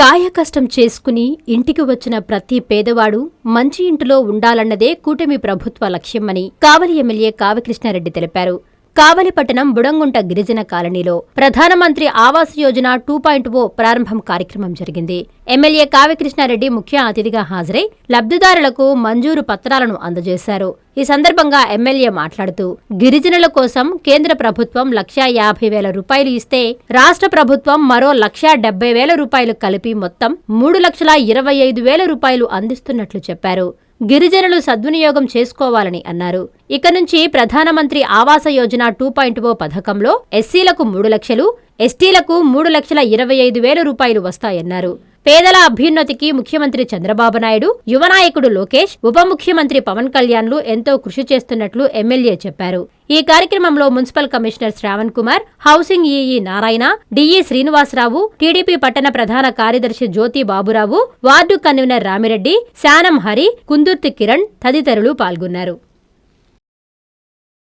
కాయకష్టం చేసుకుని ఇంటికి వచ్చిన ప్రతి పేదవాడు మంచి ఇంటిలో ఉండాలన్నదే కూటమి ప్రభుత్వ లక్ష్యమని కావలి ఎమ్మెల్యే కావికృష్ణారెడ్డి తెలిపారు. కావలిపట్టణం బుడంగుంట గిరిజన కాలనీలో Pradhan Mantri Awas Yojana two point O ప్రారంభం కార్యక్రమం జరిగింది. ఎమ్మెల్యే కావ్యకృష్ణారెడ్డి ముఖ్య అతిథిగా హాజరై లబ్ధిదారులకు మంజూరు పత్రాలను అందజేశారు. ఈ సందర్భంగా ఎమ్మెల్యే మాట్లాడుతూ గిరిజనుల కోసం కేంద్ర ప్రభుత్వం లక్షా యాభై వేల రూపాయలు ఇస్తే రాష్ట్ర ప్రభుత్వం మరో లక్షా డెబ్బై వేల రూపాయలు కలిపి మొత్తం మూడు లక్షల ఇరవై ఐదు వేల రూపాయలు అందిస్తున్నట్లు చెప్పారు. గిరిజనులు సద్వినియోగం చేసుకోవాలని అన్నారు. ఇక నుంచి Pradhan Mantri Awas Yojana two point O పథకంలో ఎస్సీలకు మూడు లక్షలు ఎస్టీలకు మూడు లక్షల ఇరవై ఐదు వేల రూపాయలు వస్తాయన్నారు. పేదల అభ్యున్నతికి ముఖ్యమంత్రి చంద్రబాబు నాయుడు యువ నాయకుడు లోకేష్ ఉప ముఖ్యమంత్రి పవన్ కళ్యాణ్లు ఎంతో కృషి చేస్తున్నట్లు ఎమ్మెల్యే చెప్పారు. ఈ కార్యక్రమంలో municipal commissioner Shravan Kumar housing EE Narayana DE Srinivasa Rao TDP పట్టణ ప్రధాన కార్యదర్శి జ్యోతి బాబురావు వార్డు కన్వీనర్ రామిరెడ్డి శానం హరి కుందుర్తి కిరణ్ తదితరులు పాల్గొన్నారు.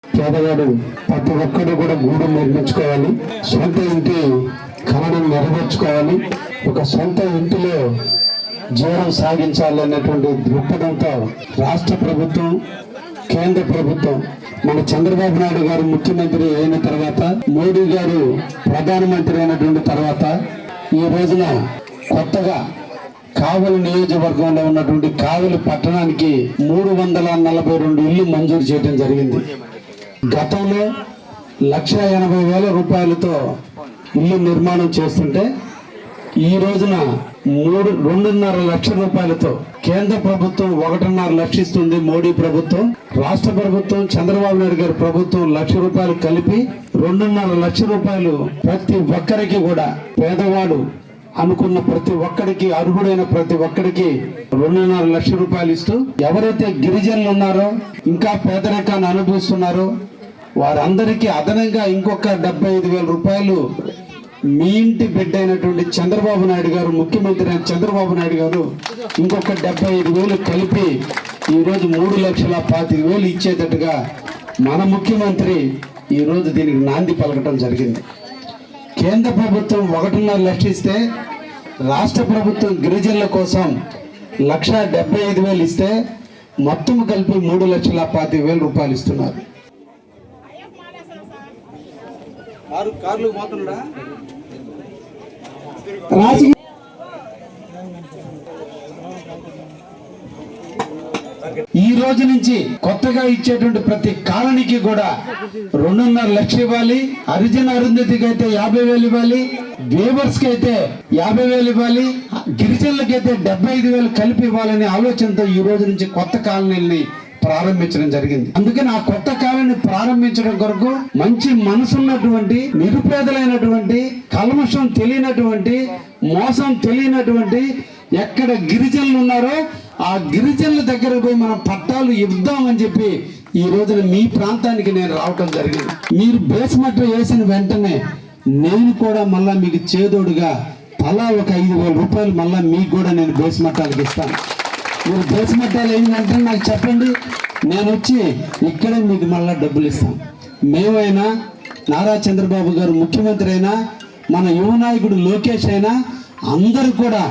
పేదవాడు ప్రతి ఒక్కరు కూడా గూడు నిర్మించుకోవాలి సొంత ఇంటి కళను నెరవేర్చుకోవాలి. ఒక సొంత ఇంటిలో జీవనం సాగించాలి అన్నటువంటి దృక్పథంతో రాష్ట్ర ప్రభుత్వం కేంద్ర ప్రభుత్వం మన చంద్రబాబు నాయుడు గారు ముఖ్యమంత్రి అయిన తర్వాత మోడీ గారు ప్రధానమంత్రి అయినటువంటి తర్వాత ఈ రోజున కొత్తగా కావలి నియోజకవర్గంలో ఉన్నటువంటి కావలి పట్టణానికి మూడు వందల నలభై రెండు ఇల్లు మంజూరు చేయడం జరిగింది. గతంలో లక్ష ఎనభై వేల రూపాయలతో ఇల్లు నిర్మాణం చేస్తుంటే ఈ రోజున మూడు రెండున్నర లక్షల రూపాయలతో కేంద్ర ప్రభుత్వం ఒకటిన్నర లక్షిస్తుంది మోడీ ప్రభుత్వం. రాష్ట్ర ప్రభుత్వం చంద్రబాబు నాయుడు గారి ప్రభుత్వం లక్ష రూపాయలు కలిపి రెండున్నర లక్ష రూపాయలు ప్రతి ఒక్కరికి కూడా పేదవాడు అనుకున్న ప్రతి ఒక్కడికి అర్హుడైన ప్రతి ఒక్కడికి రెండున్నర లక్ష రూపాయలు ఇస్తూ ఎవరైతే గిరిజనులు ఉన్నారో ఇంకా పేదరికాన్ని అనుభవిస్తున్నారో వారందరికీ అదనంగా ఇంకొక డెబ్బై ఐదు వేల రూపాయలు మీ ఇంటి బిడ్డ అయినటువంటి చంద్రబాబు నాయుడు గారు ముఖ్యమంత్రి అయిన చంద్రబాబు నాయుడు గారు ఇంకొక డెబ్బై ఐదు వేలు కలిపి ఈరోజు మూడు లక్షల పాతిక వేలు ఇచ్చేటట్టుగా మన ముఖ్యమంత్రి ఈరోజు దీనికి నాంది పలకటం జరిగింది. కేంద్ర ప్రభుత్వం ఒకటిన్నర లక్షిస్తే రాష్ట్ర ప్రభుత్వం గిరిజనుల కోసం లక్ష డెబ్బై ఐదు వేలు ఇస్తే మొత్తం కలిపి మూడు లక్షల పాతిక వేల రూపాయలు ఇస్తున్నారు. కారు కార్లు పోతున్నాడా? రాజకీయ ఈ రోజు నుంచి కొత్తగా ఇచ్చేటువంటి ప్రతి కాలనీకి కూడా రెండున్నర లక్ష ఇవ్వాలి. హరిజన అరుంధతికి అయితే యాభై వేలు ఇవ్వాలి. వేవర్స్కి అయితే యాభై వేలు ఇవ్వాలి. గిరిజనులకి అయితే డెబ్బై ఐదు వేలు కలిపి ఇవ్వాలనే ఆలోచనతో ఈ రోజు నుంచి కొత్త కాలనీల్ని ప్రారంభించడం జరిగింది. అందుకని ఆ కొత్త కాలాన్ని ప్రారంభించడం కొరకు మంచి మనసున్నటువంటి నిరుపేదలైనటువంటి కల్మషం తెలియనటువంటి మోసం తెలియనటువంటి ఎక్కడ గిరిజనులు ఉన్నారో ఆ గిరిజనుల దగ్గర పోయి మనం పట్టాలు ఇద్దామని చెప్పి ఈ రోజున మీ ప్రాంతానికి నేను రావటం జరిగింది. మీరు బేస్మెంట్ వేసిన వెంటనే నేను కూడా మళ్ళీ మీకు చేదోడుగా తలా ఒక ఐదు వేల రూపాయలు మళ్ళీ మీకు కూడా నేను బేస్మట్టాలకు ఇస్తాను. మీరు బేస్మట్టాలు ఏంటంటే నాకు చెప్పండి. నేను వచ్చి ఇక్కడే మీకు మళ్ళీ డబ్బులు ఇస్తాను మేమైనా నారా చంద్రబాబు గారు ముఖ్యమంత్రి అయినా మన యువ నాయకుడు లోకేష్ అయినా అందరూ కూడా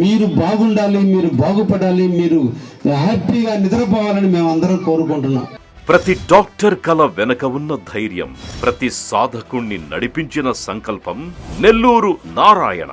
మీరు బాగుండాలి మీరు బాగుపడాలి మీరు హ్యాపీగా నిద్రపోవాలని మేము అందరం కోరుకుంటున్నాం. ప్రతి డాక్టర్ కల వెనక ఉన్న ధైర్యం ప్రతి సాధకుణ్ణి నడిపించిన సంకల్పం నెల్లూరు నారాయణ.